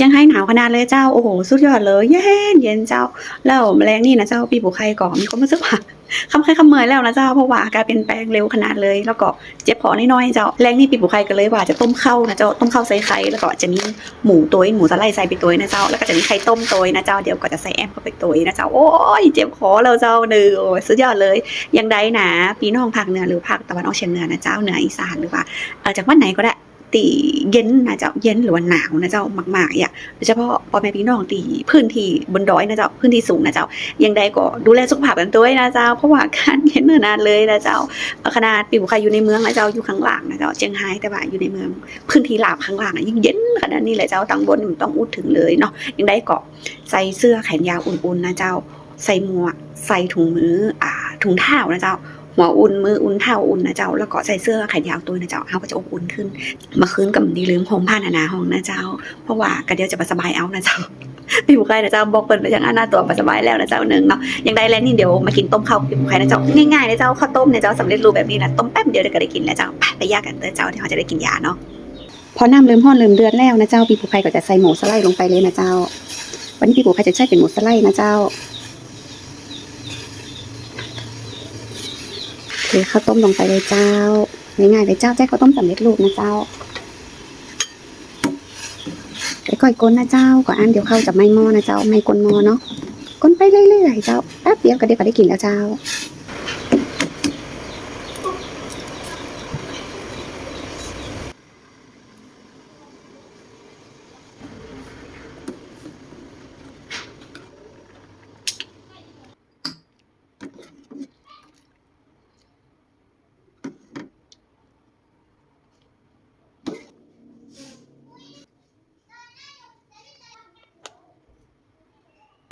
จียงไฮ้หนาวขนาดเลยเจ้าโอ้โหสุดยอดเลยเย็นเย็นเจ้า แล้วแมลงนี่นะเจ้าปีผูไข่ก่อนมีความรู้สึกว่าคำไข่คำเมยแล้วนะเจ้าเพราะว่าอากาศเปลี่ยนแปลงเร็วขนาดเลย แล้วก็เจ็บคอน้อยๆเจ้าแรงนี่ปีผูไข่ก็เลยว่าจะต้มข้าวนะเจ้าต้มข้าวใส่ไข่แล้วก็จะมีหมูตัวหมูสไลด์ใส่ไปตัวนะเจ้าแล้วก็จะมีไข่ต้มตัวนะเจ้าเดี๋ยวก็จะใส่แอมเข้าไปตัวนะเจ้าโอ้ยเจ็บคอแล้วเจ้าเนื้อโอ้ยสุดยอดเลยยังได้นะปีน้องภาคเหนือหรือภาคตะวันออกเฉียงเหนือนะเจ้าเหนืออีสานหรือว่าเออจากวันไหนก็ได้ ตีเย็นนะเจ้าเย็นหรือว่าหนาวนะเจ้ามากๆอย่าโดยเฉพาะพ่อแม่พี่น้องตีพื้นที่บนดอยนะเจ้าพื้นที่สูงนะเจ้ายังได้ก็ดูแลสุขภาพกันด้วยนะเจ้าเพราะว่าการเย็นเนานเลยนะเจ้าขนาดปีบุคคลอยู่ในเมืองนะเจ้าอยู่ข้างล่างนะเจ้าเจียงไฮ้แต่ว่าอยู่ในเมือง พื้นที่ลาบข้างล่างยิ่งเย็นขนาดนี้เลยเจ้าตังบนมันต้องอุดถึงเลยเนาะยังได้ก็ใส่เสื้อแขนยาวอุ่นๆนะเจ้าใส่หมวกใส่ถุงมืออ่าถุงเท้านะเจ้า หัวอุ่นมืออุ่นเท้าอุ่นนะเจ้า แล้วก็ใส่เสื้อแขนยาวตัวนะเจ้าเขาก็จะอบอุ่นขึ้น มาคืนกับดีลืมห่มผ้าหนาๆห้องนะเจ้า เพราะว่ากระเดียวจะมาสบายเอานะเจ้าพี่บุคคลนะเจ้าบอกเปิดไปย่งอันหน้าตัวมาสบายแล้วนะเจ้าหนึ่งเนาะยังได้แล้วนี่เดี๋ยวมากินต้มข้าวพี่บุคคลนะเจ้าง่ายๆนะเจ้าข้าวต้มเนี่ยเจ้าสำเร็จรูปแบบนี้นะต้มแป๊บเดียวเดี๋ยวก็ได้กินแล้วเจ้าไปไปยากกันเด้อเจ้าที่เขาจะได้กินยาเนาะพอน้ำเริ่มห้อนเริ่มเดือดแล้วนะเจ้าพี่บุคคลก็จะใส่หมูสไลด์ลงไปเลยนะเจ้า วันนี้พี่บุคคลจะใช้เป็นหมูสไลด์นะเจ้า เทข้าวต้มลงไปเลยเจ้า ง่ายๆเลยเจ้าแจ้ข้าวต้มสำเร็จรูปนะเจ้าไปก่อยก้นนะเจ้าก่อนอันเดี๋ยวเข้าจะไม่หม้อนะเจ้าไม่ก้นหม้อเนาะก้นไปเรื่อยๆเจ้าแป๊บเดียวก็ไดี๋วก็ได้กินแล้วเจ้า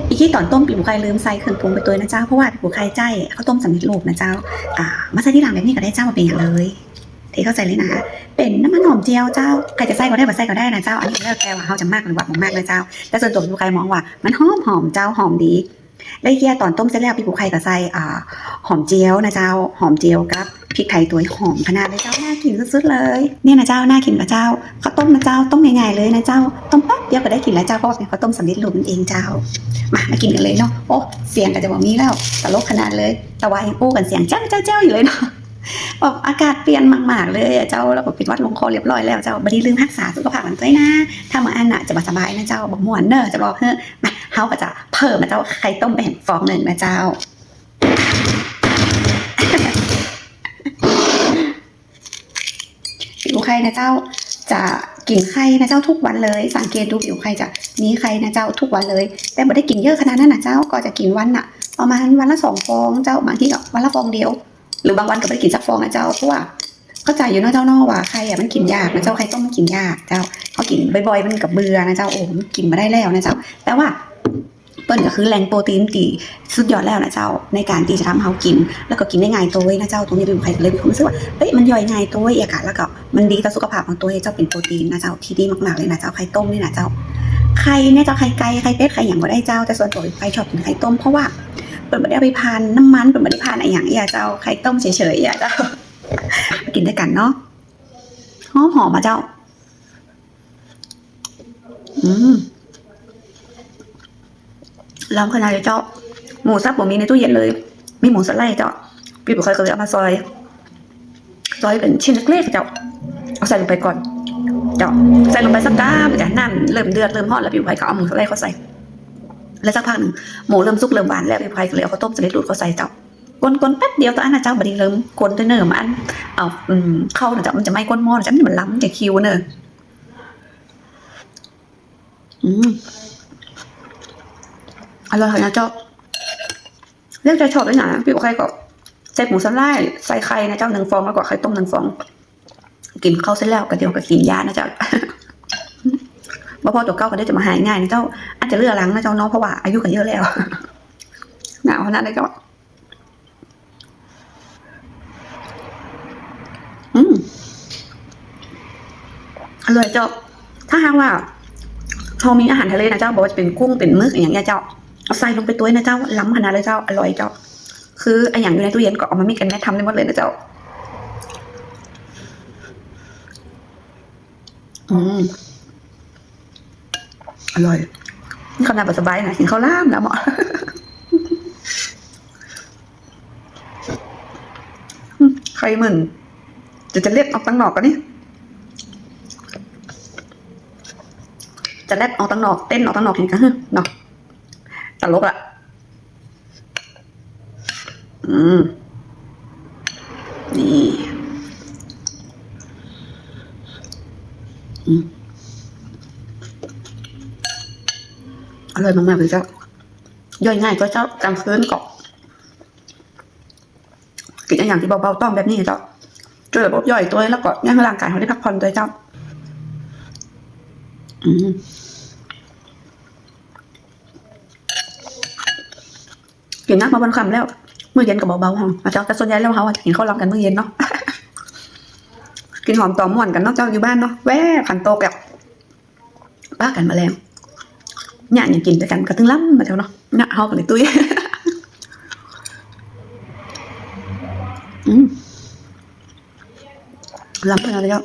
อีกที่ตอนต้มปีบุไก่ลืมใส่เครื่องปรุงไปตัวนะเจ้าเพราะว่าปีบุไก่ใจข้าต้มสำเร็จรูปนะเจ้าอ่ามาใส่ที่หลังแบบนี้ก็ได้เจ้ามาเป็นอย่างเลยเทเข้าใจเลยนะ เป็นน้ำมันหอมเจียวเจ้าใครจะใส่ก็ได้บ่ใส่ก็ได้นะเจ้าอันนี้แล้วแต่ว่าเขาจะมากหรือว่าบ่มากเลยเจ้าแต่ส่วนตัวปีบุไก่มองว่ามันหอมหอมเจ้าหอมดี แล้วอีกแค่ตอนต้มเสร็จแล้วปีบุไข่ก็ใส่อ่า หอมเจียวนะเจ้า หอมเจียวกับพริกไทยตัวหอมขนาดเลยเจ้าน่ากินสุดๆเลย เนี่ยนะเจ้าน่ากินกับเจ้าข้าวต้มนะเจ้าต้มง่ายๆเลยนะเจ้าต้มแป๊บเดียวก็ได้กินแล้วเจ้าเพราะว่าเป็นข้าวต้มสำเร็จรูปนั่นเองเจ้า มามากินกันเลยเนาะโอ้เสียงก็จะบอกมีแล้วตลกขนาดเลยต่ว่ายังอู้กันเสียงเจ้าเจ้าเจ้าอยู่เลยเนาะแบบอากาศเปลี่ยนมากๆเลยเจ้าแล้วก็ปิดวัดลงคอเรียบร้อยแล้วเจ้าบัดนี้ลืมรักษาสุขภาพกันด้วยนะ ถ้ามาอันน่ะจะมาสบายนะเจ้าบอกมวนเนอะจะบอกเฮ้อมา เฮาก็จะเพิ่มมาเจ้าไข่ต้มไปแห่งฟองหนึ่งนะเจ้า ผิวไข่นะเจ้าจะกินไข่นะเจ้าทุกวันเลย สังเกตดูผิวไข่จะมีไข่นะเจ้าทุกวันเลย แต่ไม่ได้กินเยอะขนาดนั้นนะเจ้าก็จะกินวันน่ะ ประมาณวันละสองฟองเจ้าบางทีก็วันละฟองเดียว หรือบางวันก็ไม่ได้กินสักฟองนะเจ้าเพราะว่าเข้าใจอยู่นอะเจ้านอะว่าไข่อะมันกินยากนะเจ้าไข่ต้มมันกินยากเจ้าเขากินบ่อยๆมันกับเบื่อนะเจ้าโอ้มกินมาได้แล้วนะเจ้าแต่ว่า เปิ้ลก็คือแหล่งโปรตีนตีสุดยอดแล้วนะเจ้า ในการที่จะทำเขากิน แล้วก็กินได้ง่ายตัวเว้ยนะเจ้าตรงนี้เป็นใครเลยมีความรู้สึกว่าเฮ้ยมันย่อยง่ายตัวเว้ยอากาศแล้วก็มันดีต่อสุขภาพของตัวเจ้าเป็นโปรตีนนะเจ้าที่ดีมากๆเลยนะเจ้าไข่ต้มนี่นะเจ้าไข่เนี่ยเจ้าไข่ไก่ไข่เป็ดไข่อย่างก็ได้เจ้า แต่ส่วนตัวใครชอบกินไข่ต้มเพราะว่าเปิดไม่ได้ไปพานน้ำมันเปิดไม่ได้พานอะไรอย่างเงี้ยเจ้าไข่ต้มเฉยๆอะเจ้ากินด้วยกันเนาะหอมหอมมาเจ้า อืม ล้ำขนาดเลยเจ้า หมูสับผมมีในตู้เย็นเลย มีหมูสไลด์เจ้าพี่บุคคลก็เลยเอามาซอย ซอยเป็นชิ้นเล็กๆเจ้า เอาใส่ลงไปก่อน เจ้า ใส่ลงไปสักก้าไปจ้ะน้ำเริ่มเดือดเริ่มฮอตแล้วพี่บุคคลก็เอาหมูสไลด์เขาใส่ แล้วสักพักหนึ่งหมูเริ่มสุกเริ่มหวานแล้วพี่บุคคลก็เลยเอาข้าวต้มสำเร็จรูปเขาใส่เจ้ากลนๆแป๊บเดียวตอนนั้นนะเจ้าบัดนี้เริ่มกลนด้วยเนอะมัน เอาอืมเข้านะเจ้ามันจะไม่ก้นหม้อนะเจ้ามันล้ำจะคิวเนอะอืม อร่อยนะเจ้าเลือกจชอบด้วยนะพี่บอกใครก็ใส่หมูสไลด์ใส่ไข่นะเจ้าหนึ่งฟองแล้วก็ไข่ต้มหนึ่งฟอง กินข้าวเสร็จแล้วก็เดี๋ยวก็กินยานะเจ้าบ่พอตัวเก้าก็ได้จะมาหายง่ายนะเจ้า อาจจะเลือกหลังนะเจ้าเน้องเพราะว่าอายุกันเยอะแล้วหนาวขนาดนั้นก็อืมอร่อยเจ้า ถ้าหากว่าเขามีอาหารทะเลนะเจ้าบอกว่าจะเป็นกุ้งเป็นมึกอย่างเงี้ยเจ้า เอาใส่ลงไปตัวนะเจ้าล้ำขนาดเลยเจ้าอร่อยเจ้า คือไออย่างอยู่ในตู้เย็นก็เอามามีกันแม่ทำได้หมดเลยนะเจ้า อืมอร่อยนี่ขนาดสบายนะกินข้าวล่ามนะหมออืมใครเหมือนจะจะเล็ดออกตั้งนอกกันนี่จะเล็ดออกตั้งนอกเต้นออกตั้งนอกเห็นกันเนาะ ตลกอะอืม นี่อืมอร่อยมากๆเลยเจ้า ย่อยง่ายก็เจ้ากลางคืนก็กินอย่างที่เบาๆต้องแบบนี้เจ้าช่วยระบบย่อยตัวแล้วก็ย่างให้ร่างกายเขาได้พักผ่อนด้วยเจ้า อืม กินน้ำมาบนคำแล้วมื้อเย็นกับเบาๆฮะเจ้าแต่ส่วนใหญ่แล้วเขาอะจะกินข้าวหลังกันมื้อเย็นเนาะกินหอมต่อม่วนกันเนาะเจ้าอยู่บ้านเนาะแว่ขันโตกแบบป้ากันมาแล้วเนี่ยอย่างกินด้วยกันก็ถึงล้ำมาเจ้าเนาะเนี่ยเฮากันเลยตุ้ยอืมล้ำไปแล้วเจ้า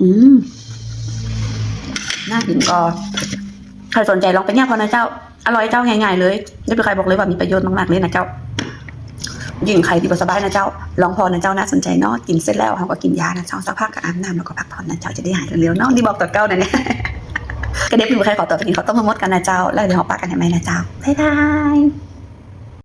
อืม น่ากินก็ใครสนใจลองไปเนี่ยพอนะเจ้า อร่อยเจ้าง่ายๆเลยไม่เป็นใครบอกเลยว่ามีประโยชน์มากๆเลยนะเจ้า ยิ่งใครที่บ่สบายนะเจ้า ลองพอนะเจ้าน่าสนใจเนาะกินเสร็จแล้วเขาก็กินยานะเจ้าสักพักก็อาบน้ำแล้วก็พักผ่อนนะเจ้าจะได้หายเร็วๆเนาะที่บอกต่อเก้านะเนี่ยก็เดี๋ยวพี่บุคคลขอตัวไปกินข้าวต้มมามดกันนะเจ้า แล้วเดี๋ยวเขาปากันให้ไหมนะเจ้าบ๊ายบาย